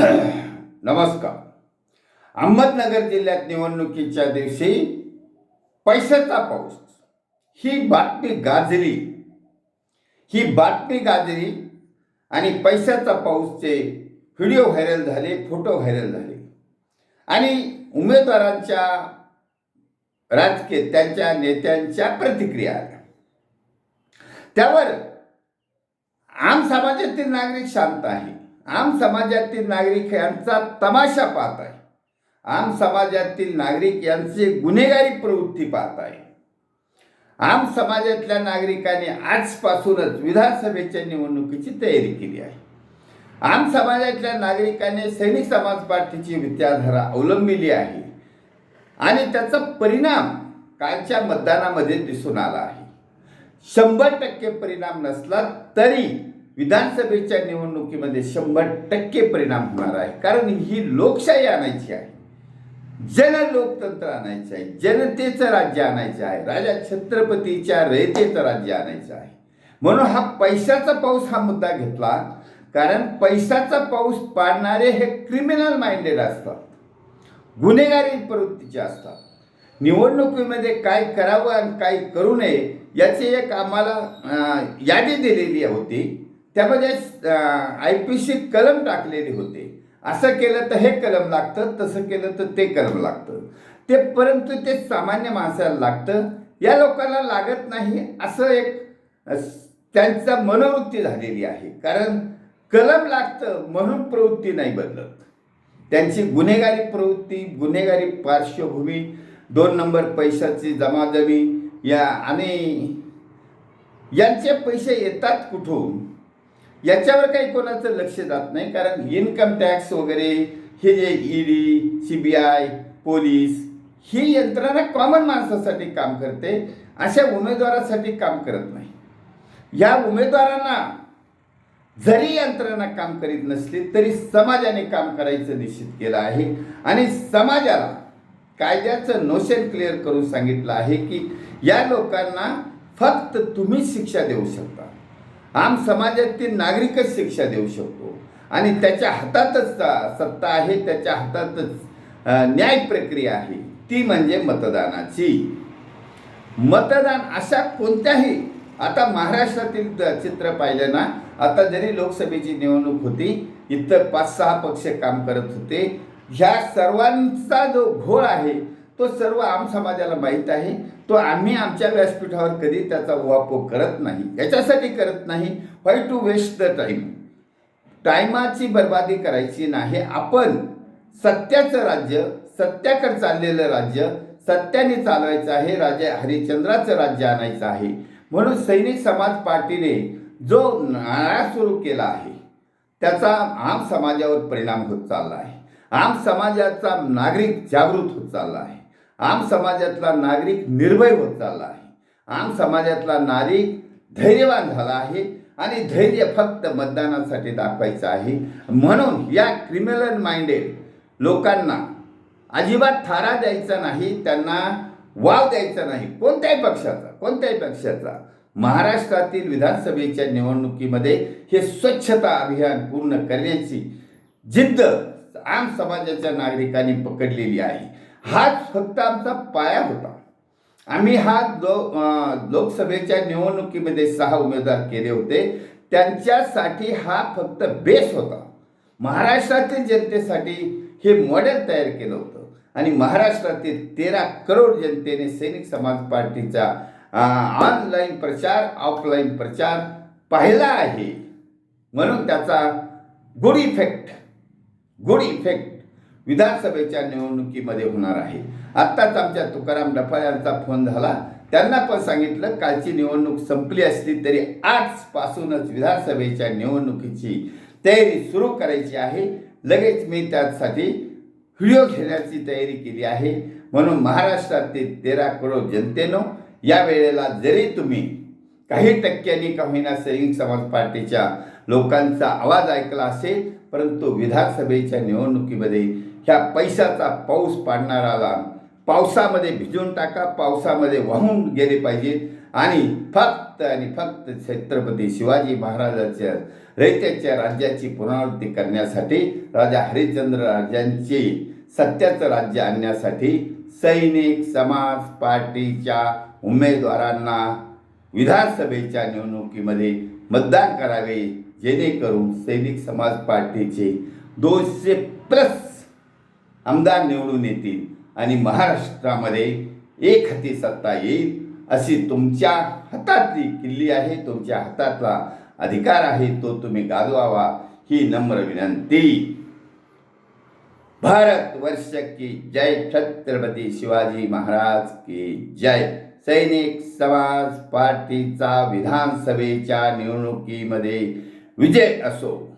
नमस्कार. अहमदनगर जिल्ह्यात निवडणुकीच्या दिवशी पैशाचा पाऊस. ही बातमी गाजली. ही बातमी गाजली आणि पैशाचा पाऊसचे व्हिडिओ व्हायरल झाले फोटो व्हायरल झाले. आणि उमेदवारांच्या राजकीय त्यांच्या नेत्यांच्या प्रतिक्रिया आल्या. त्यावर आम समाजातील नागरिक शांत आहे. आम समाजातील नागरिक यांचा तमाशा पाहत आहे. आम समाजातील नागरिक यांची गुन्हेगारी प्रवृत्ती पाहत आहे. आम समाजातल्या नागरिकांनी आजपासूनच विधानसभेच्या निवडणुकीची तयारी केली आहे. आम समाजातल्या नागरिकांनी सैनिक समाज पार्टीची विचारधारा अवलंबिली आहे. आणि त्याचा परिणाम कालच्या मतदानामध्ये दिसून आला आहे. शंभर टक्के परिणाम नसला तरी विधानसभेच्या निवडणुकीमध्ये शंभर टक्के परिणाम होणार आहे. कारण ही लोकशाही आणायची आहे. जन लोकतंत्र आणायचं आहे. जनतेचं राज्य आणायचं आहे. राजा छत्रपतीच्या रयतेचं राज्य आणायचं आहे. म्हणून हा पैशाचा पाऊस हा मुद्दा घेतला. कारण पैशाचा पाऊस पाडणारे हे क्रिमिनल माइंडेड असतात. गुन्हेगारी प्रवृत्तीचे असतात. निवडणुकीमध्ये काय करावं आणि काय करू नये याची एक आम्हाला यादी दिलेली होती. त्यामध्ये आय पी सी कलम टाकलेले होते. असं केलं तर हे कलम लागतं तसं केलं तर ते कलम लागतं. ते परंतु ते सामान्य माणसाला लागतं. या लोकांना लागत नाही असं एक त्यांचा मनोवृत्ती झालेली आहे. कारण कलम लागतं म्हणून प्रवृत्ती नाही बदलत. त्यांची गुन्हेगारी प्रवृत्ती गुन्हेगारी पार्श्वभूमी दोन नंबर पैशाची जमाजमी या आणि यांचे पैसे येतात कुठून? याच्यावर काही कोणाचं लक्ष जात नाही कारण इन्कम टॅक्स वगैरे हे जे ED C B I police ही यंत्रणा कॉमन माणसासाठी काम करते अशा उमेदवारासाठी काम करत नाही. या उमेदवारांना जरी यंत्रणा काम करीत नसली तरी समाजाने काम करायचं निश्चित केलं आहे. आणि समाजाला कायद्याचं नोशन क्लिअर करून सांगितलं आहे की या लोकांना फक्त तुम्ही शिक्षा देऊ शकता. आम समाजातील नागरिकच शिक्षा देऊ शकतो. आणि त्याच्या हातातच सत्ता आहे त्याच्या हातातच न्याय प्रक्रिया आहे ती म्हणजे मतदानाची. मतदान अशा कोणत्याही आता महाराष्ट्रातील चित्र पाहिलं ना आता जरी लोकसभेची निवडणूक होती इतर पाच सहा पक्ष काम करत होते ह्या सर्वांचा जो घोळ आहे तो सर्व आम समाजाला माहीत आहे. तो आम्ही आमच्या व्यासपीठावर कधी त्याचा वापर करत नाही. याच्यासाठी करत नाही. Why to waste the time टायमाची बर्बादी करायची नाही. आपण सत्याचं राज्य सत्याकडे चाललेलं राज्य सत्याने चालवायचं आहे. राजा हरिश्चंद्राचं राज्य आणायचं आहे. म्हणून सैनिक समाज पार्टीने जो नाळा सुरू केला आहे त्याचा आम समाजावर परिणाम होत चालला आहे. आम समाजाचा नागरिक जागृत होत चालला आहे. आम समाजातला नागरिक निर्भय होत चालला आहे. आम समाजातला नागरिक धैर्यवान झाला आहे आणि धैर्य फक्त मतदानासाठी दाखवायचं आहे. म्हणून या क्रिमिनल माइंडेड लोकांना अजिबात थारा द्यायचा नाही त्यांना वाव द्यायचा नाही कोणत्याही पक्षाचा कोणत्याही पक्षाचा. महाराष्ट्रातील विधानसभेच्या निवडणुकीमध्ये हे स्वच्छता अभियान पूर्ण करण्याची जिद्द आम समाजाच्या नागरिकांनी पकडलेली आहे. हाच फक्त आमचा पाया होता. आम्ही हा लो लोकसभेच्या निवडणुकीमध्ये सहा उमेदवार केले होते त्यांच्यासाठी हा फक्त बेस होता. महाराष्ट्रातील जनतेसाठी हे मॉडेल तयार केलं होतं. आणि महाराष्ट्रातील तेरा करोड जनतेने सैनिक समाज पार्टीचा ऑनलाईन प्रचार ऑफलाईन प्रचार पाहिला आहे. म्हणून त्याचा गुड इफेक्ट गुड इफेक्ट विधानसभेच्या निवडणुकीमध्ये होणार आहे. आत्ताच आमच्या तुकाराम डफाळ यांचा फोन झाला. त्यांना पण सांगितलं कालची निवडणूक संपली असली तरी आजपासूनच विधानसभेच्या निवडणुकीची तयारी सुरू करायची आहे. लगेच मी त्यासाठी व्हिडिओ घेण्याची तयारी केली आहे. म्हणून महाराष्ट्रातील तेरा करोड जनतेनं या वेळेला जरी तुम्ही काही टक्क्यांनी का होईना सैनिक समाज पार्टीच्या लोकांचा आवाज ऐकला असेल परंतु विधानसभेच्या निवडणुकीमध्ये ह्या पैशाचा पाऊस पाडणाराला पावसामध्ये भिजून टाका पावसामध्ये वाहून गेले पाहिजेत. आणि फक्त आणि फक्त छत्रपती शिवाजी महाराजाच्या रयतेच्या राज्याची पुनरावृत्ती करण्यासाठी राजा हरिश्चंद्र राजांचे सत्याचं राज्य आणण्यासाठी सैनिक समाज पार्टीच्या उमेदवारांना विधानसभेच्या निवडणुकीमध्ये मतदान करावे जेणेकरून सैनिक समाज पार्टीचे दोनशे प्लस आमदार निवडून येतील आणि महाराष्ट्रामध्ये एक हाती सत्ता येईल अशी तुमच्या हातातली किल्ली आहे तुमच्या हातातला अधिकार आहे तो तुम्ही गाजवावा ही नम्र विनंती. भारत वर्ष की जय छत्रपती शिवाजी महाराज की जय. सैनिक समाज पार्टीचा विधानसभेच्या निवडणुकीमध्ये विजय असो.